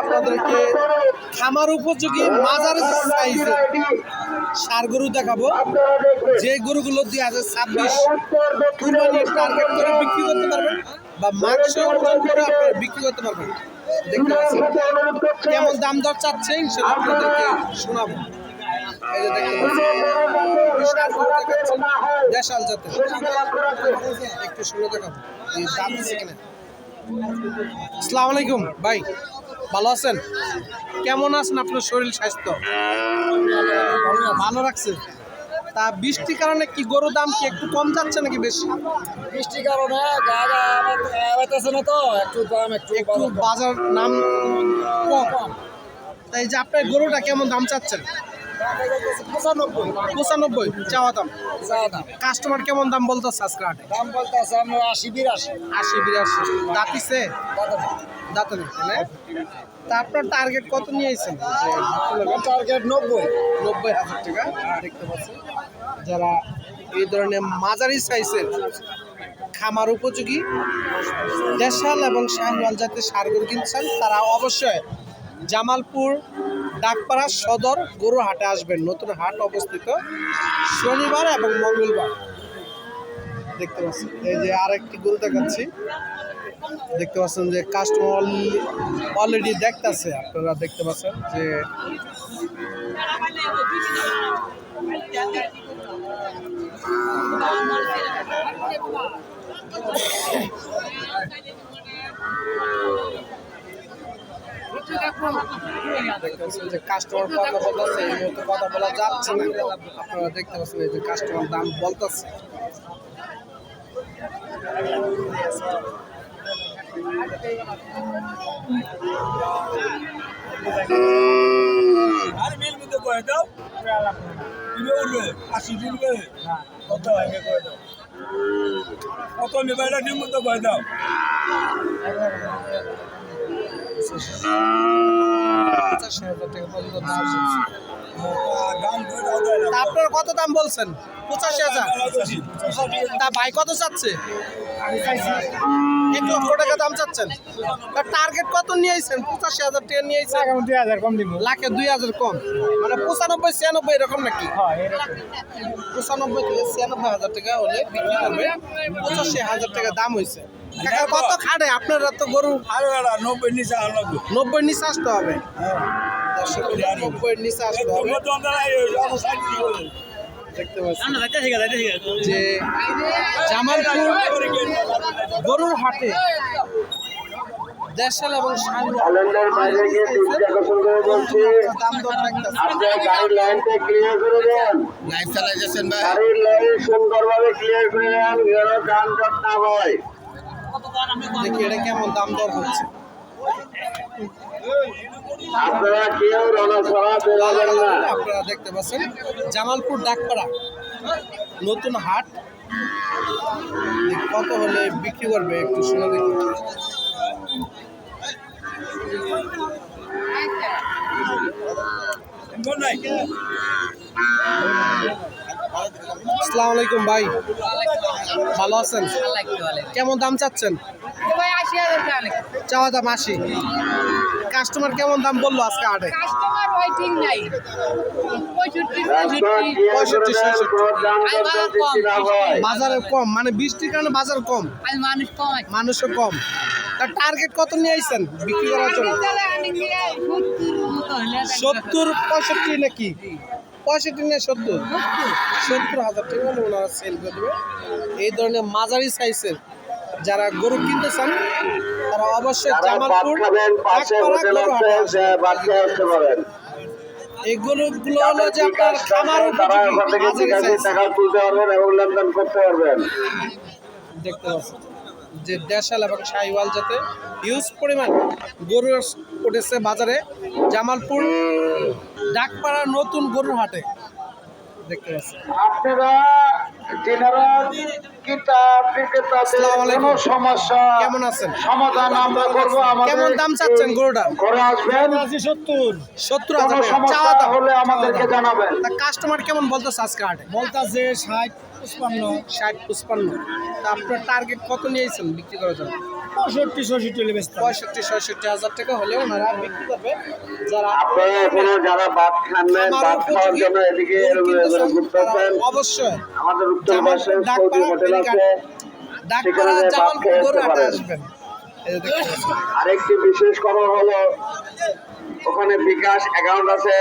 আপনাদেরকে খামার উপযোগী মাজার সাইজে সার গরু দেখাবো। যে গরুগুলো দুই হাজার ছাব্বিশ কুরবানির টার্গেট করে বিক্রি করতে পারবেন বা মাংস ওজন করে আপনারা বিক্রি করতে পারবেন। দেখতে পাচ্ছেন, কেমন দাম দর চাচ্ছে ইনশাল্লাহ আপনাদেরকে শোনাবো। দেশাল একটু দেখাবো দাম আলাইকুম, ভাই। ভালো আছেন? কেমন আছেন আপনার শরীর স্বাস্থ্য? ভালো রাখছে। তা বৃষ্টির কারণে কি গরুর দাম কি একটু কম যাচ্ছে নাকি বেশি? বৃষ্টির কারণে গাছে না তো একটু দাম একটু একটু বাজার নাম কম। তাই যে আপনার গরুটা কেমন দাম চাচ্ছেন? পঁচানব্বই পঁচানব্বই চাওয়া দাম। দাম। কাস্টমার কেমন দাম বলতেছে আজকে হাটে? দাম বলতেছে আমরা আশি বিরাশি। আশি বিরাশি। দাঁতিছে দাঁতে নেই তাই না? তা আপনার টার্গেট কত নিয়েছেন টার্গেট নব্বই। নব্বই হাজার টাকা দেখতে পাচ্ছেন যারা এই ধরনের মাঝারি সাইজের খামার উপযোগী দেশাল এবং শাহওয়াল জাতের সারগুলো কিনছেন তারা অবশ্যই জামালপুর, ডাকপাড়া সদর গরু হাটে আসবেন। নতুন হাট অবস্থিত শনিবার এবং মঙ্গলবার। দেখতে পাচ্ছেন, এই যে আরেকটি গরু দেখাচ্ছি। দেখতে পাচ্ছেন যে কাস্টমার অলরেডি দেখতেছে, আপনারা দেখতে পাচ্ছেন যে দেখতে পাচ্ছেন যে কাস্টমার কথা বলতেছে এই মুহূর্তে কথা বলা যাচ্ছে না। আপনারা দেখতে পাচ্ছেন এই যে কাস্টমার দাম বলতেছে। আর মিল মধ্যে করে দাও। তুমি উঠবে আশি কত আগে করে দাও। কত নেবে ডিম মধ্যে করে দাও। পঁচাশি হাজার টাকা পর্যন্ত দাম আপনারা কত দাম বলছেন? পঁচাশি হাজার। তা ভাই কত চাচ্ছে? এক লক্ষ টাকা দাম চাচ্ছেন। তা টার্গেট কত নিয়েছেন পঁচাশি হাজার টাকা নিয়েছেন দুই হাজার কম দিব। লাখে দুই হাজার কম। মানে পঁচানব্বই ছিয়ানব্বই এরকম নাকি? পঁচানব্বই থেকে ছিয়ানব্বই হাজার টাকা হলে বিক্রি করবে পঁচাশি হাজার টাকা দাম হয়েছে কত খাটে? আপনারা তো গরু আরও নব্বই নিচে নব্বই। আসতে হবে। নব্বই নিচে আসতে। দেখতে পাচ্ছি। যে জামালপুর গরুর হাটে দেশাল এবং শাহিওয়াল ক্যালেন্ডার বাইরে গিয়ে দৃষ্টি আকর্ষণ করে বলছি দাম দর থাকতেছে আপনার গাড়ির লাইনটা ক্লিয়ার করে দেন। লাইভ চালাইতেছেন ভাই। গাড়ির লাইন সুন্দরভাবে ক্লিয়ার করে দেন যেন যান না হয়। দেখি এটা কেমন দাম দর হচ্ছে? আপনারা দেখতে পাচ্ছেন জামালপুর ডাকপাড়া নতুন হাট। কত হলে বিক্রি করবে একটু শুনে দেখি। আসসালামু আলাইকুম ভাই। ভালো আছেন? কেমন দাম চাচ্ছেন? চাওয়া দাম আশি। কাস্টমার কেমন দাম বলল আজকে হাটে বাজারে কম মানে বৃষ্টির কারণে বাজার কম। মানুষও কম। তার টার্গেট কত নিয়ে আইছেন বিক্রি করার জন্য? সত্তর, পঁয়ষট্টি নাকি? পঁয়ষট্টি না সত্তর? সত্তর হাজার টাকা হলে ওনারা সেল করে দেবে। এই ধরনের মাঝারি সাইজের যারা গরু কিনতে চান তারা অবশ্যই জামালপুর এই গরুগুলো হলো যে আপনার খামার উপযোগী মাঝারি সাইজ টাকা তুলতে পারবেন এবং লেনদেন করতে পারবেন। দেখতে পাচ্ছেন। যে দেশাল এবং শাহিওয়াল যাতে হিউজ পরিমাণ গরু উঠেছে বাজারে জামালপুর ডাকপাড়া নতুন গরুর হাটে। দেখতে পাচ্ছেন আপনারা যারা কিতাব। কোনো সমস্যা কেমন আছেন? সমাধান আমরা করব আমাদের কেমন দাম চাচ্ছেন গরুটা? আসবেন। সত্তর হাজার চাওয়া হলে আমাদেরকে জানাবেন। কাস্টমার কেমন বলতেছে আজকে হাটে? বলতাছে ষাট পঁচপান্ন। ষাট পঁচপান্ন। তা আপনার টার্গেট কত নিয়েছেন বিক্রি করার জন্য? পঁয়ষট্টি ছষট্টি হলে বেচতে। পঁয়ষট্টি ছয়ষট্টি হাজার টাকা হলে ওনারা বিক্রি করবে। যারা আপনারা এখনও যারা ভাত খান ভাত খাওয়ার জন্য এদিকে ঘুরতেছেন। অবশ্যই। আমাদের উত্তর পাশে সৌদি হোটেল আছে। সেখানে ভাত খেয়ে। আসবেন এই যে দেখতে পাচ্ছেন। আরেকটি বিশেষ খবর হলো ওখানে বিকাশ অ্যাকাউন্ট আছে।